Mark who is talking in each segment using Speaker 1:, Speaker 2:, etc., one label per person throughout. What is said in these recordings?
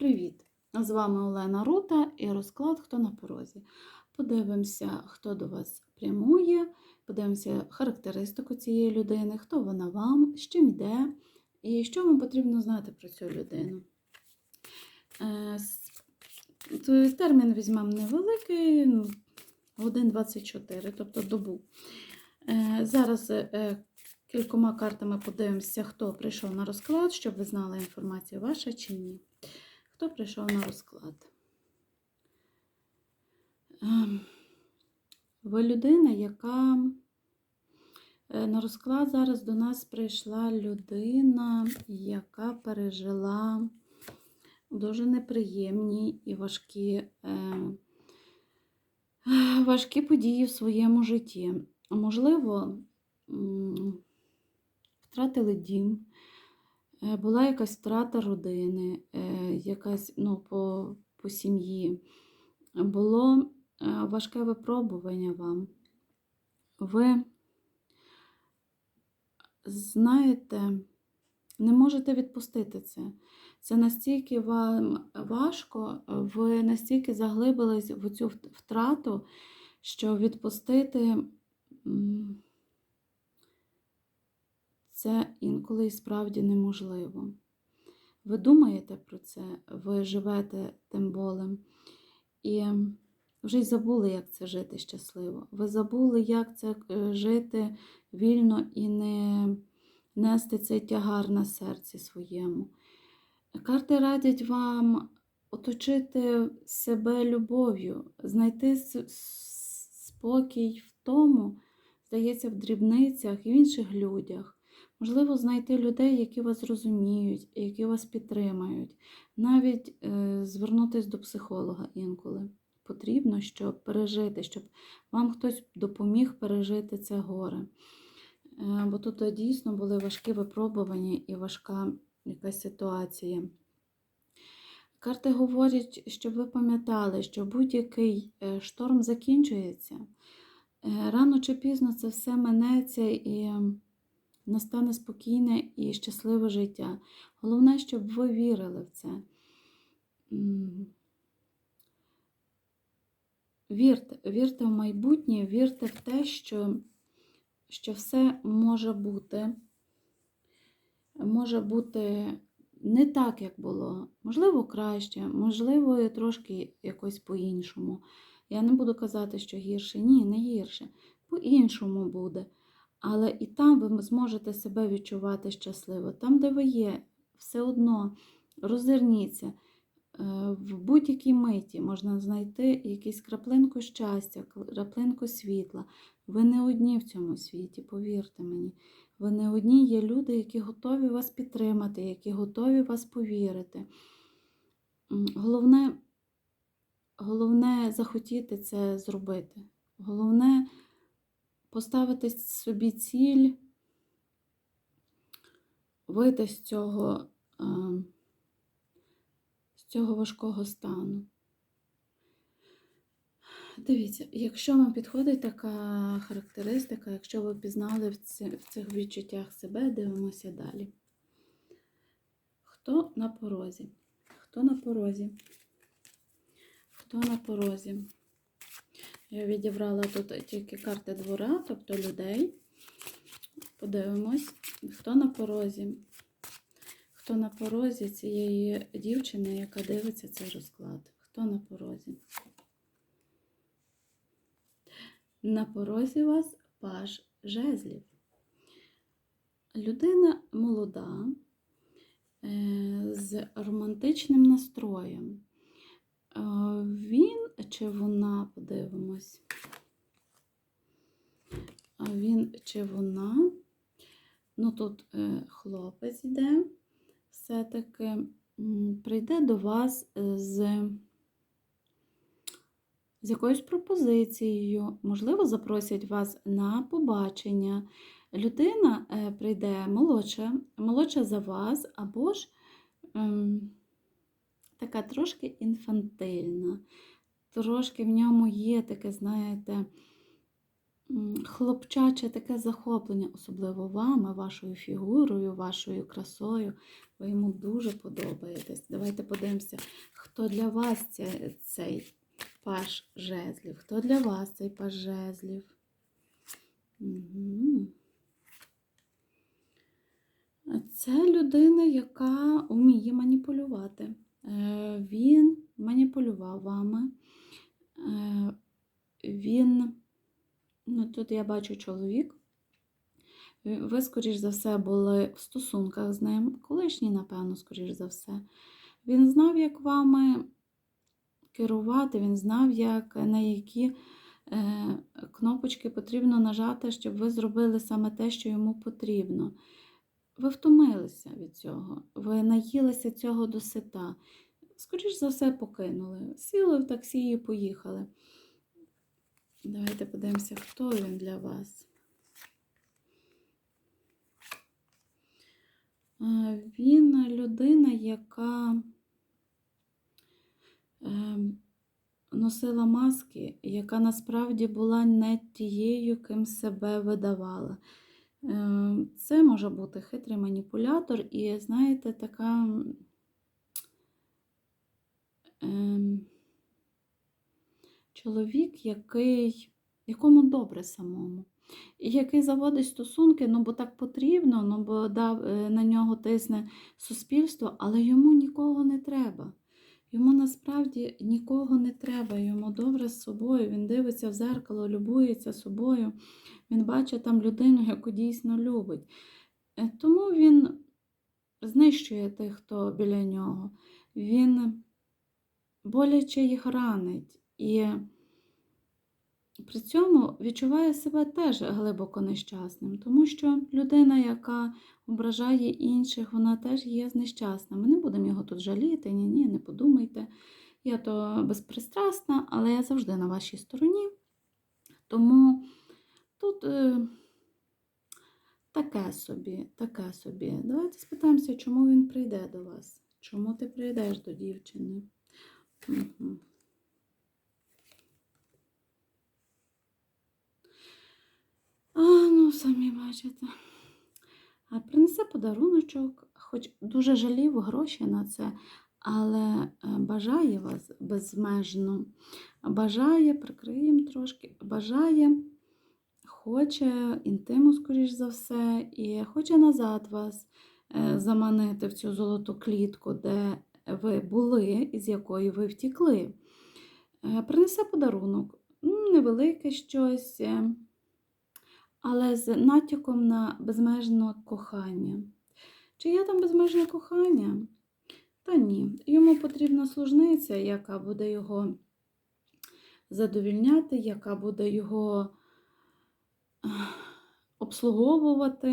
Speaker 1: Привіт! З вами Олена Рута і розклад Хто на порозі. Подивимося, хто до вас прямує, подивимося характеристику цієї людини, хто вона вам, з чим йде і що вам потрібно знати про цю людину. Е, Термін візьмемо невеликий, ну, годин 24, тобто добу. Е, Зараз е, кількома картами подивимося, хто прийшов на розклад, щоб ви знали інформацію ваша чи ні. Хто прийшов на розклад? Ем, Ви людина, яка е, на розклад зараз до нас прийшла людина, яка пережила дуже неприємні і важкі, е, важкі події в своєму житті. Можливо, втратили дім, була якась втрата родини, е, якась ну, по, по сім'ї. Було е, важке випробування вам. Ви знаєте, не можете відпустити це. Це настільки вам важко, ви настільки заглибились в цю втрату, що відпустити це інколи і справді неможливо. Ви думаєте про це, ви живете тим болем. І вже й забули, як це жити щасливо. Ви забули, як це е, жити вільно і не нести цей тягар на серці своєму. Карти радять вам оточити себе любов'ю, знайти спокій в тому, здається, в дрібницях і в інших людях. Можливо, знайти людей, які вас розуміють, які вас підтримають. Навіть е, звернутися до психолога інколи потрібно, щоб пережити, щоб вам хтось допоміг пережити це горе. Е, Бо тут е, дійсно були важкі випробування і важка якась ситуація. Карти говорять, щоб ви пам'ятали, що будь-який е, шторм закінчується. Е, Рано чи пізно це все минеться і настане спокійне і щасливе життя. Головне, щоб ви вірили в це. Вірте, вірте в майбутнє, вірте в те, що, що все може бути. Може бути не так, як було. Можливо, краще, можливо, трошки якось по-іншому. Я не буду казати, що гірше. Ні, не гірше. По-іншому буде. Але і там ви зможете себе відчувати щасливо. Там, де ви є, все одно розверніться. Е, В будь-якій миті можна знайти якусь краплинку щастя, краплинку світла. Ви не одні в цьому світі, повірте мені. Ви не одні є люди, які готові вас підтримати, які готові вас повірити. Головне, головне захотіти це зробити. Головне поставити собі ціль, вийти з цього, е, з цього важкого стану. Дивіться, якщо вам підходить така характеристика, якщо ви пізнали в, цих відчуттях себе, дивимося далі. Хто на порозі? Хто на порозі? Хто на порозі? Я відібрала тут тільки карти двора, тобто людей. Подивимось, хто на порозі. Хто на порозі цієї дівчини, яка дивиться цей розклад? Хто на порозі? На порозі вас паж жезлів. Людина молода, е, з романтичним настроєм. Він чи вона, подивимось. Він чи вона, ну тут е, хлопець йде, все-таки прийде до вас е, з з якоюсь пропозицією, можливо, запросять вас на побачення. Людина е, прийде молодша, молодша за вас, або ж ем, така трошки інфантильна. Трошки в ньому є таке, знаєте, хлопчаче таке захоплення, особливо вами, вашою фігурою, вашою красою. Ви йому дуже подобаєтесь. Давайте подивимося, хто для вас цей паж жезлів. Хто для вас цей паж жезлів? Угу. Це людина, яка вміє маніпулювати. Е, Він маніпулював вами. Е, Він, ну тут я бачу чоловік. Ви, скоріш за все, були в стосунках з ним, колишній, напевно, скоріш за все. Він знав, як вами керувати, він знав, як, на які е, кнопочки потрібно нажати, щоб ви зробили саме те, що йому потрібно. Ви втомилися від цього, ви наїлися цього досита. Скоріш за все, покинули. Сіли в таксі і поїхали. Давайте подивимося, хто він для вас. Він людина, яка ем, носила маски, яка насправді була не тією, ким себе видавала. Ем, Це може бути хитрий маніпулятор, і, знаєте, така ем, чоловік, який, якому добре самому. І який заводить стосунки, ну бо так потрібно, ну бо дав, е, на нього тисне суспільство, але йому нікого не треба. Йому насправді нікого не треба, йому добре з собою. Він дивиться в зеркало, любується собою. Він бачить там людину, яку дійсно любить. Е, Тому він знищує тих, хто біля нього. Він боляче їх ранить. І при цьому відчуває себе теж глибоко нещасним, тому що людина, яка ображає інших, вона теж є нещасна. Ми не будемо його тут жаліти, ні, ні, не подумайте. Я то безпристрасна, але я завжди на вашій стороні. Тому тут е, таке собі, таке собі. Давайте спитаємося, чому він прийде до вас. Чому ти прийдеш до дівчини? Угу. А, самі бачите. А принесе подаруночок, хоч дуже жалів гроші на це, але е, бажає вас безмежно. Бажає, прикриємо трошки, бажає, хоче інтиму, скоріш за все, і хоче назад вас е, заманити в цю золоту клітку, де ви були, із якої ви втікли. Е, Принесе подарунок, невелике щось. Але з натяком на безмежне кохання. Чи є там безмежне кохання? Та ні. Йому потрібна служниця, яка буде його задовільняти, яка буде його обслуговувати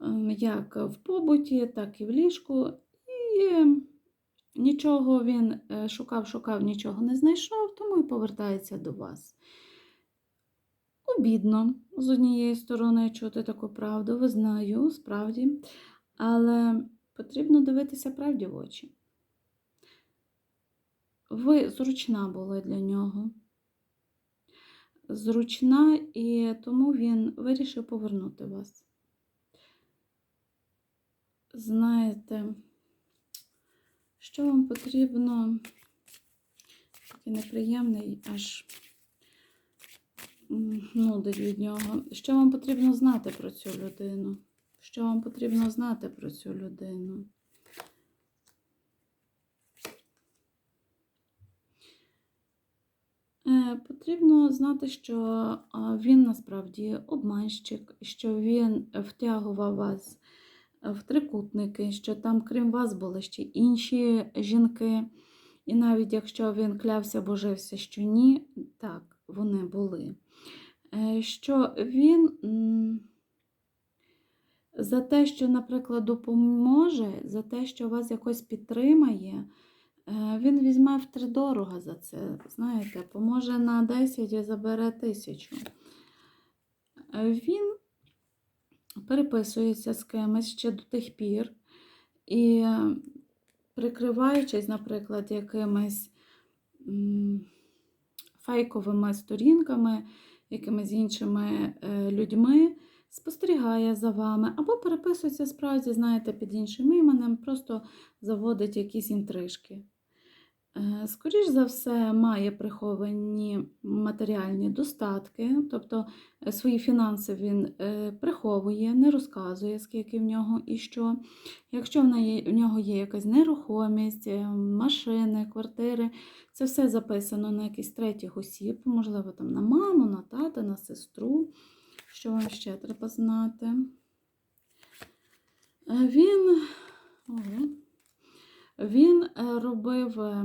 Speaker 1: ем, як в побуті, так і в ліжку. І нічого він е, шукав, шукав, нічого не знайшов, тому і повертається до вас. Обідно, з однієї сторони, чути таку правду, визнаю, справді, але потрібно дивитися правді в очі. Ви зручна була для нього. Зручна, і тому він вирішив повернути вас. Знаєте, що вам потрібно, такий неприємний аж нудить від нього. Що вам потрібно знати про цю людину? Що вам потрібно знати про цю людину? Е, Потрібно знати, що він насправді обманщик, що він втягував вас в трикутники, що там, крім вас, були ще інші жінки. І навіть якщо він клявся, божився, що ні, так, вони були. Е, Що він за те, що, наприклад, допоможе, за те, що вас якось підтримає, е, він візьме втридорога за це. Знаєте, поможе на 10 і забере тисячу. Е, Він переписується з кимось ще до тих пір. І прикриваючись, наприклад, якимись фейковими сторінками, якимись іншими е, людьми, спостерігає за вами, або переписується справді, знаєте, під іншим іменем, просто заводить якісь інтрижки. Е, Скоріш за все, має приховані матеріальні достатки, тобто е, свої фінанси він е, приховує, не розказує, скільки в нього і що. Якщо в нього є якась нерухомість, машини, квартири, це все записано на якісь третіх осіб, можливо, там на маму, на тата, на сестру. Що вам ще треба знати? Він. Ого. Він е, робив е,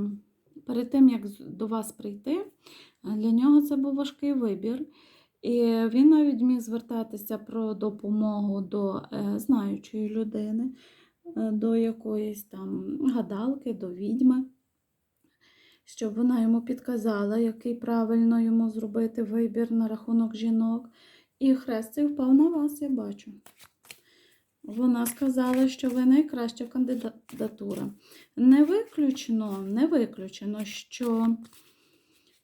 Speaker 1: перед тим, як до вас прийти, е, для нього це був важкий вибір. І він навіть міг звертатися про допомогу до знаючої людини, до якоїсь там гадалки, до відьми, щоб вона йому підказала, який правильно йому зробити вибір на рахунок жінок. І хрест цей впав на вас, я бачу. Вона сказала, що ви найкраща кандидатура. Не виключено, не виключено, що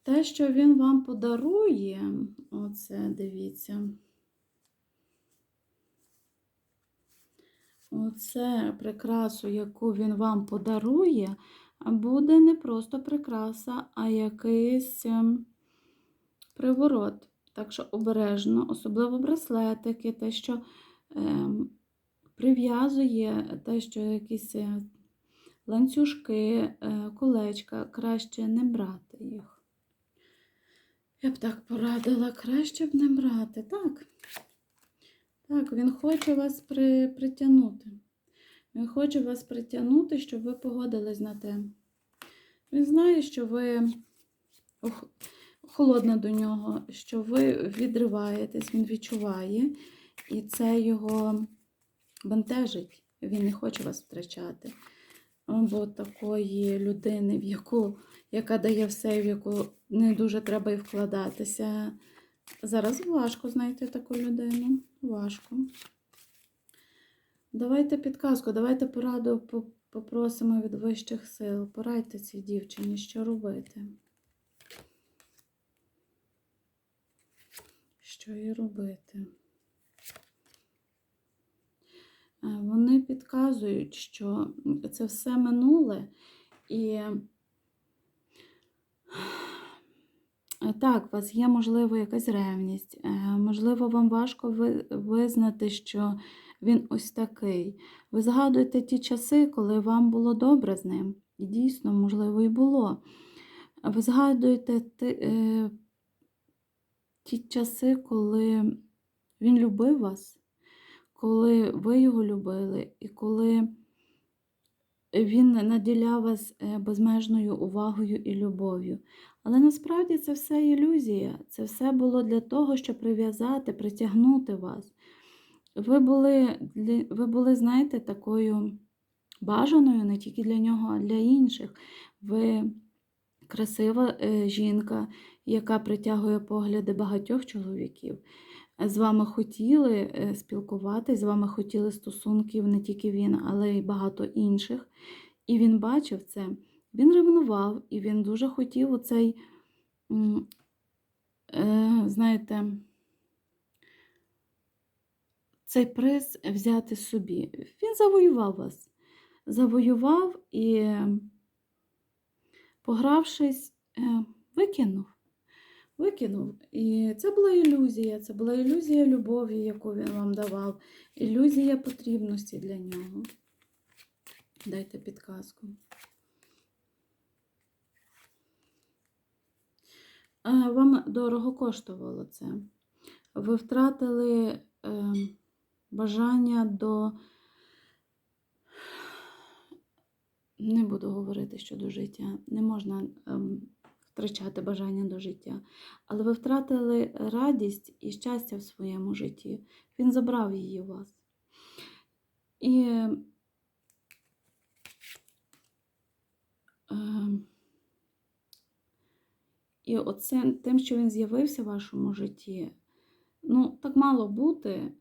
Speaker 1: те, що він вам подарує, оце дивіться. Оце прикрасу, яку він вам подарує, буде не просто прикраса, а якийсь ем, приворот. Так що обережно, особливо браслетики, те, що ем, прив'язує, те, що якісь е, ланцюжки, е, колечка, краще не брати їх. Я б так порадила, краще б не брати. Так. Так, він хоче вас при, притягнути. Він хоче вас притягнути, щоб ви погодились на те. Він знає, що ви холодна до нього, що ви відриваєтесь, він відчуває, і це його бентежить. Він не хоче вас втрачати. Бо такої людини, в яку, яка дає все, в яку не дуже треба і вкладатися. Зараз важко знайти таку людину. Важко. Давайте підказку, давайте пораду попросимо від вищих сил. Порадьте цій дівчині, що робити. Що їй робити? Е, Вони підказують, що це все минуле і так, у вас є, можливо, якась ревність, е, можливо, вам важко визнати, що він ось такий. Ви згадуєте ті часи, коли вам було добре з ним. І дійсно, можливо, і було. Ви згадуєте е, ті часи, коли він любив вас, коли ви його любили, і коли він наділяв вас е, безмежною увагою і любов'ю. Але насправді це все ілюзія. Це все було для того, щоб прив'язати, притягнути вас. Ви були, ви були, знаєте, такою бажаною не тільки для нього, а для інших. Ви красива е, жінка, яка притягує погляди багатьох чоловіків. З вами хотіли е, спілкуватись, з вами хотіли стосунків не тільки він, але й багато інших. І він бачив це. Він ревнував, і він дуже хотів оцей, е, знаєте, цей приз взяти собі. Він завоював вас. Завоював і, погравшись, е, викинув. Викинув. І це була ілюзія. Це була ілюзія любові, яку він вам давав, ілюзія потрібності для нього. Дайте підказку. Вам дорого коштувало це. Ви втратили е, бажання до. Не буду говорити щодо життя. Не можна ем, втрачати бажання до життя. Але ви втратили радість і щастя в своєму житті. Він забрав її у вас. І ем, І оце тим, що він з'явився в вашому житті, ну, так мало бути.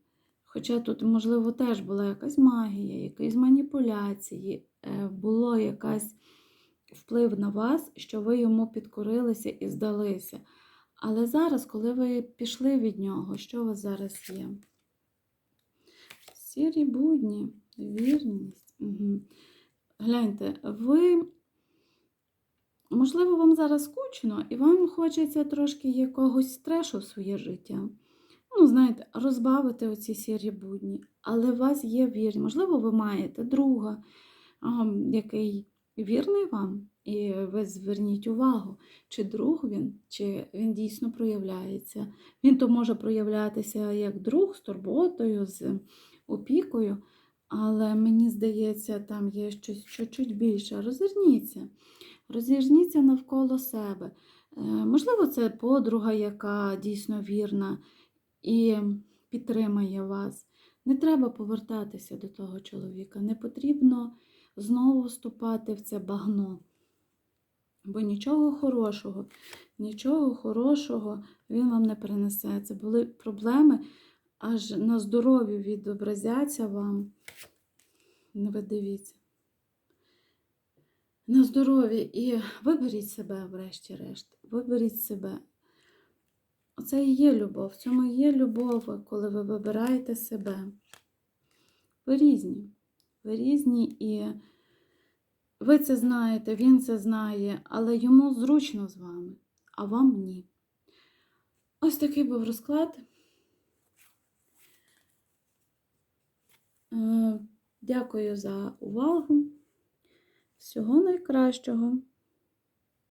Speaker 1: Хоча тут, можливо, теж була якась магія, якісь маніпуляції, е, було якась вплив на вас, що ви йому підкорилися і здалися. Але зараз, коли ви пішли від нього, що у вас зараз є? Сірі будні, вірність. Угу. Гляньте, ви, можливо, вам зараз скучно, і вам хочеться трошки якогось стрешу в своє життя. Ну, знаєте, розбавити оці сірі будні. Але у вас є вірність. Можливо, ви маєте друга, який вірний вам, і ви зверніть увагу, чи друг він, чи він дійсно проявляється. Він то може проявлятися як друг з турботою, з опікою, але мені здається, там є щось чуть-чуть більше. Розверніться, розверніться навколо себе. Е, Можливо, це подруга, яка дійсно вірна і підтримає вас. Не треба повертатися до того чоловіка, не потрібно знову вступати в це багно. Бо нічого хорошого, нічого хорошого він вам не принесе. Це були проблеми, аж на здоров'ю відобразяться вам. Не ви дивіться. На здоров'я і виберіть себе, врешті-решт. Виберіть себе. Оце і є любов. В цьому є любов, коли ви вибираєте себе. Ви різні. Ви різні і ви це знаєте, він це знає, але йому зручно з вами, а вам ні. Ось такий був розклад. Е, Дякую за увагу. Всього найкращого.